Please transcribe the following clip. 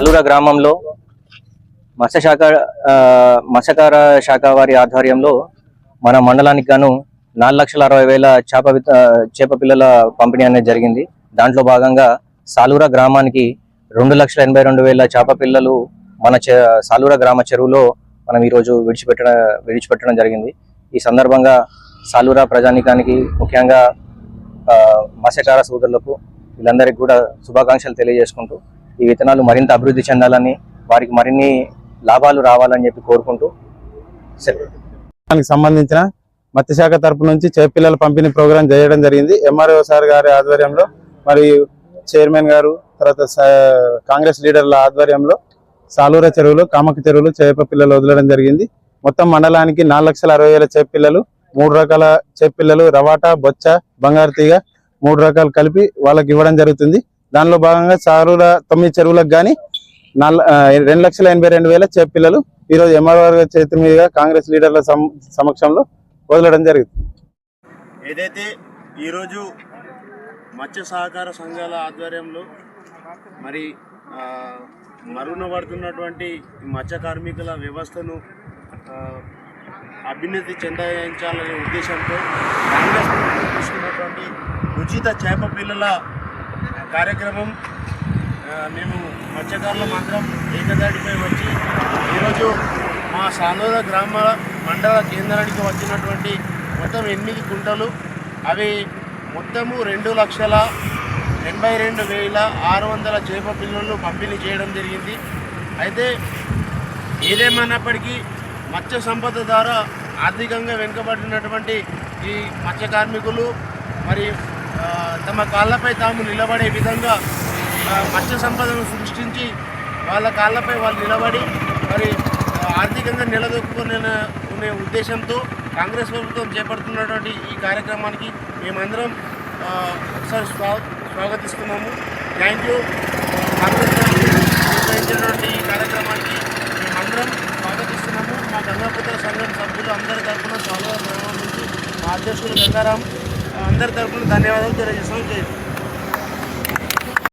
సాలూర గ్రామంలో మత్స్యశాఖ మత్స్యకార శాఖ వారి ఆధ్వర్యంలో మన మండలానికి గాను నాలుగు లక్షల అరవై వేల చేప విత్త- చేప పిల్లల పంపిణీ అనేది జరిగింది. దాంట్లో భాగంగా సాలూర గ్రామానికి రెండు లక్షల ఎనభై రెండు వేల చేప పిల్లలు మన సాలూర గ్రామ చెరువులో మనం ఈరోజు విడిచిపెట్టడం విడిచిపెట్టడం జరిగింది. ఈ సందర్భంగా సాలూర ప్రజానికానికి ముఖ్యంగా మత్స్యకార సోదరులకు వీళ్ళందరికీ కూడా శుభాకాంక్షలు తెలియజేసుకుంటూ ఈ విత్తనాలు మరింత అభివృద్ధి చెందాలని వారికి మరిన్ని లాభాలు రావాలని చెప్పి కోరుకుంటూ దానికి సంబంధించిన మత్స్యశాఖ తరపు నుంచి చేపిల్లల పంపిణీ ప్రోగ్రాం చేయడం జరిగింది. ఎంఆర్ఓ సార్ గారి ఆధ్వర్యంలో మరియు చైర్మన్ గారు తర్వాత కాంగ్రెస్ లీడర్ల ఆధ్వర్యంలో సాలూర చెరువులు కామక చెరువులు చేప పిల్లలు వదలడం జరిగింది. మొత్తం మండలానికి నాలుగు లక్షల అరవై వేల చేపిల్లలు మూడు రకాల చేపిల్లలు రవాటా బొచ్చ బంగారు తీగ మూడు రకాలు కలిపి వాళ్ళకి ఇవ్వడం జరుగుతుంది. దానిలో భాగంగా చారుల తొమ్మిది చెరువులకు కానీ నాలుగు రెండు లక్షల ఎనభై రెండు వేల చేపిల్లలు ఈరోజు రోజు చేతి మీదుగా కాంగ్రెస్ లీడర్ల సమ- సమక్షంలో వదలడం జరిగింది. ఏదైతే ఈరోజు మత్స్య సహకార సంఘాల ఆధ్వర్యంలో మరి మరుగున పడుతున్నటువంటి మత్స్య కార్మికుల వ్యవస్థను అభివృద్ధి చెందాయించాలనే చెందించాలనే ఉద్దేశంతో కాంగ్రెస్ ప్రభుత్వం తీసుకున్నటువంటి ఉచిత చేప పిల్లల కార్యక్రమం మేము మత్స్యకారులు మాత్రం ఏకదాటిపై వచ్చి ఈరోజు మా సానూర గ్రామ మండల కేంద్రానికి వచ్చినటువంటి మొత్తం ఎనిమిది కుంటలు అవి మొత్తము రెండు లక్షల ఎనభై రెండు వేల ఆరు వందల చేప పిల్లలు పంపిణీ చేయడం జరిగింది. అయితే ఏదేమన్నప్పటికీ మత్స్య సంపద ద్వారా ఆర్థికంగా వెనుకబడినటువంటి ఈ మత్స్య కార్మికులు మరి తమ కాళ్ళపై తాము నిలబడే విధంగా మత్స్య సంపదను సృష్టించి వాళ్ళ కాళ్ళపై వాళ్ళు నిలబడి మరి ఆర్థికంగా నిలదొక్కునే ఉద్దేశంతో కాంగ్రెస్ ప్రభుత్వం చేపడుతున్నటువంటి ఈ కార్యక్రమానికి మేమందరం ఒకసారి స్వా స్వాగతిస్తున్నాము. Thank you. కాంగ్రెస్ నిర్వహించినటువంటి ఈ కార్యక్రమానికి మేమందరం స్వాగతిస్తున్నాము. మా గంగాపుత్ర సంఘం సభ్యులు అందరి తరఫున స్వాగతం మా అధ్యక్షులు గంగారాం అందరి తరఫున ధన్యవాదాలు తెలియజేస్తాం జై